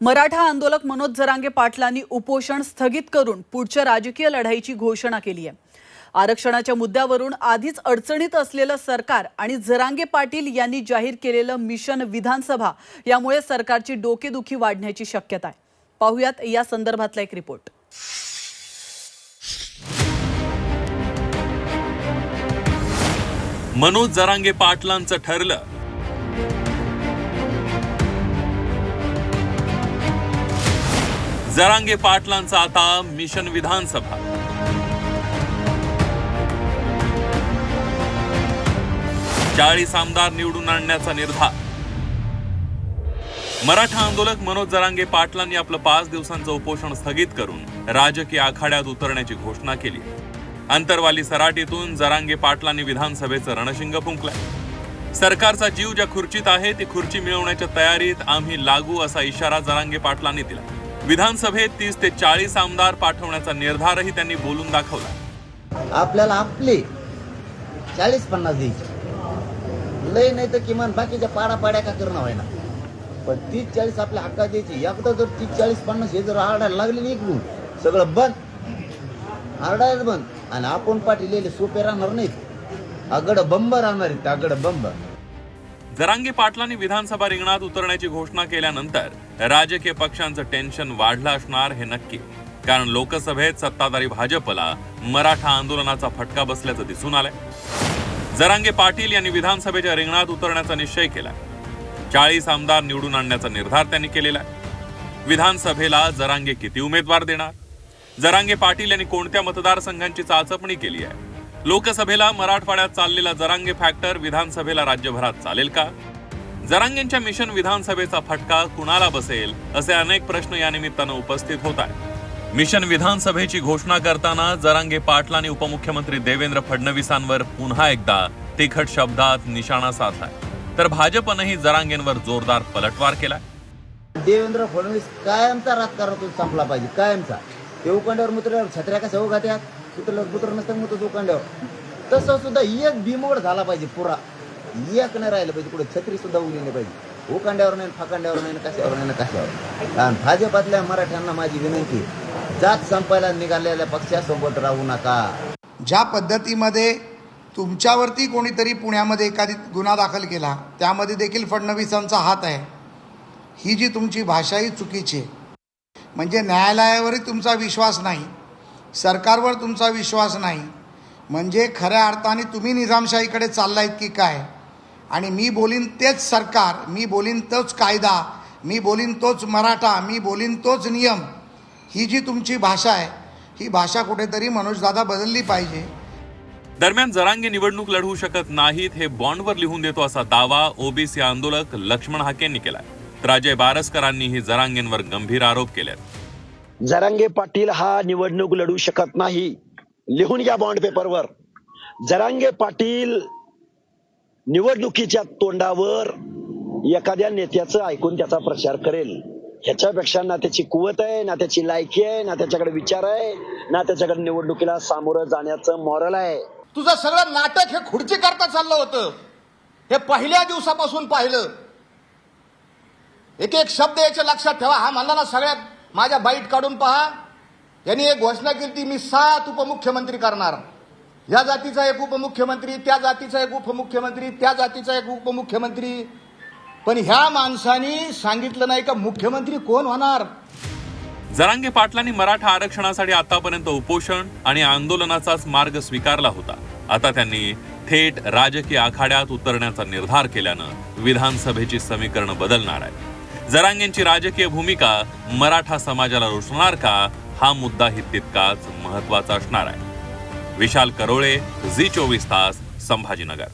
मराठा आंदोलक मनोज जरांगे पाटलांनी उपोषण स्थगित करून पुढच्या राजकीय लढाईची घोषणा केली आहे. आरक्षणाच्या मुद्द्यावरून आधीच अडचणीत असलेलं सरकार आणि जरांगे पाटील यांनी जाहीर केलेलं मिशन विधानसभा यामुळे सरकारची डोकेदुखी वाढण्याची शक्यता आहे. पाहुयात या संदर्भातला एक रिपोर्ट. मनोज जरांगे पाटलांचं ठरलं. जरांगे पाटलांचा आता मिशन विधानसभा. चाळीस आमदार निवडून आणण्याचा निर्धार. मराठा आंदोलक मनोज जरांगे पाटलांनी आपलं पाच दिवसांचं उपोषण स्थगित करून राजकीय आखाड्यात उतरण्याची घोषणा केली. अंतरवाली सराटीतून जरांगे पाटलांनी विधानसभेचं रणशिंग फुंकलं सरकारचा जीव ज्या खुर्चीत आहे ती खुर्ची मिळवण्याच्या तयारीत आम्ही लागू असा इशारा जरांगे पाटलांनी दिला. विधानसभेत तीस ते चाळीस आमदार पाठवण्याचा निर्धारही त्यांनी बोलून दाखवला. आपल्याला आपले चाळीस पन्नास द्यायचे. लय नाही तर किमान बाकीच्या पाड्या का करणं व्हायना. पण तीस चाळीस आपल्या हक्का द्यायची. एकदा जर तीस चाळीस पन्नास हे जर आरडायला लागले इकडून सगळं बंद. आरडायला बंद. आणि आपण पाठिलेले सोपे राहणार नाहीत. आगड बंब राहणार आहेत आगड बंब. जरांगे पाटलांनी विधानसभा रिंगणात उतरण्याची घोषणा केल्यानंतर राजकीय पक्षांचं टेन्शन वाढलं असणार हे नक्की. कारण लोकसभेत सत्ताधारी भाजपला मराठा आंदोलनाचा फटका बसल्याचं दिसून आलंय. जरांगे पाटील यांनी विधानसभेच्या रिंगणात उतरण्याचा निश्चय केला. चाळीस आमदार निवडून आणण्याचा निर्धार त्यांनी केलेला आहे. विधानसभेला जरांगे किती उमेदवार देणार? जरांगे पाटील यांनी कोणत्या मतदारसंघांची चाचपणी केली आहे? लोकसभेला मराठवाड्यात चाललेला जरांगे फॅक्टर विधानसभेला राज्यभरात चालेल का? जरांगेंच्या मिशन विधानसभेचा फटका कुणाला बसेल असे अनेक प्रश्न या निमित्तानं उपस्थित होत आहेत. मिशन विधानसभेची घोषणा करताना जरांगे पाटलांनी उपमुख्यमंत्री देवेंद्र फडणवीसांवर पुन्हा एकदा तिखट शब्दात निशाणा साधलाय. तर भाजपनंही जरांगेंवर जोरदार पलटवार केलाय. देवेंद्र फडणवीस कायमचा राजकारणातून संपला पाहिजे कायमचा. देवकंडावर उकांड्यावर छत्र्या कशा उगा कुत्र कुत्र नसतं नसतं तो उकांड्यावर तसं सुद्धा एक बिमोड झाला पाहिजे पुरा. एक नाही राहिलं पाहिजे कुठे छत्री सुद्धा उगली नाही पाहिजे. उकांड्यावर नाही फाकांड्यावर नाही कशावर नाही कशावर आणि भाजपातल्या मराठ्यांना माझी विनंती जात संपायला निघालेल्या पक्षासोबत राहू नका. ज्या पद्धतीमध्ये तुमच्यावरती कोणीतरी पुण्यामध्ये एखादी गुन्हा दाखल केला त्यामध्ये देखील फडणवीसांचा हात आहे. ही जी तुमची भाषा ही चुकीची आहे. म्हणजे न्यायालयावरही तुमचा विश्वास नाही. सरकारवर तुमचा विश्वास नाही. म्हणजे खऱ्या अर्थाने तुम्ही निजामशाहीकडे चाललायत की काय? आणि मी बोलीन तेच सरकार मी बोलीन तोच कायदा मी बोलीन तोच मराठा मी बोलीन तोच नियम. ही जी तुमची भाषा आहे ही भाषा कुठेतरी मनोजदादा बदलली पाहिजे. दरम्यान जरांगे निवडणूक लढवू शकत नाहीत हे बॉन्डवर लिहून देतो असा दावा ओबीसी आंदोलक लक्ष्मण हाकेंनी केलाय. तर अजय बारसकरांनीही जरांगेंवर गंभीर आरोप केलेत. जरांगे पाटील हा निवडणूक लढू शकत नाही. लिहून घ्या बॉन्ड पेपरवर जरांगे पाटील निवडणुकीच्या तोंडावर एखाद्या नेत्याचं ऐकून त्याचा प्रचार करेल. ह्याच्यापेक्षा ना त्याची कुवत आहे ना त्याची लायकी आहे ना त्याच्याकडे विचार आहे ना त्याच्याकडे निवडणुकीला सामोरं जाण्याचं मॉरल आहे. तुझं सगळं नाटक हे खुर्ची करता चाललं होतं. हे पहिल्या दिवसापासून पाहिलं. एक एक शब्द याच्या लक्षात ठेवा हा मला ना सगळ्यात माझ्या बाईट काढून पहा. यांनी एक घोषणा केली ती मी सात उपमुख्यमंत्री करणार. या जातीचा एक उपमुख्यमंत्री त्या जातीचा एक उपमुख्यमंत्री त्या जातीचा एक उपमुख्यमंत्री. पण ह्या माणसानी सांगितलं नाही का मुख्यमंत्री कोण होणार? जरांगे पाटलांनी मराठा आरक्षणासाठी आतापर्यंत उपोषण आणि आंदोलनाचाच मार्ग स्वीकारला होता. आता त्यांनी थेट राजकीय आखाड्यात उतरण्याचा निर्धार केल्यानं विधानसभेची समीकरणं बदलणार आहे जरांगेंची राजकीय भूमिका मराठा समाजाला रुचणार का हा मुद्दाही तितकाच महत्त्वाचा असणार आहे. विशाल करोळे झी चोवीस तास संभाजीनगर.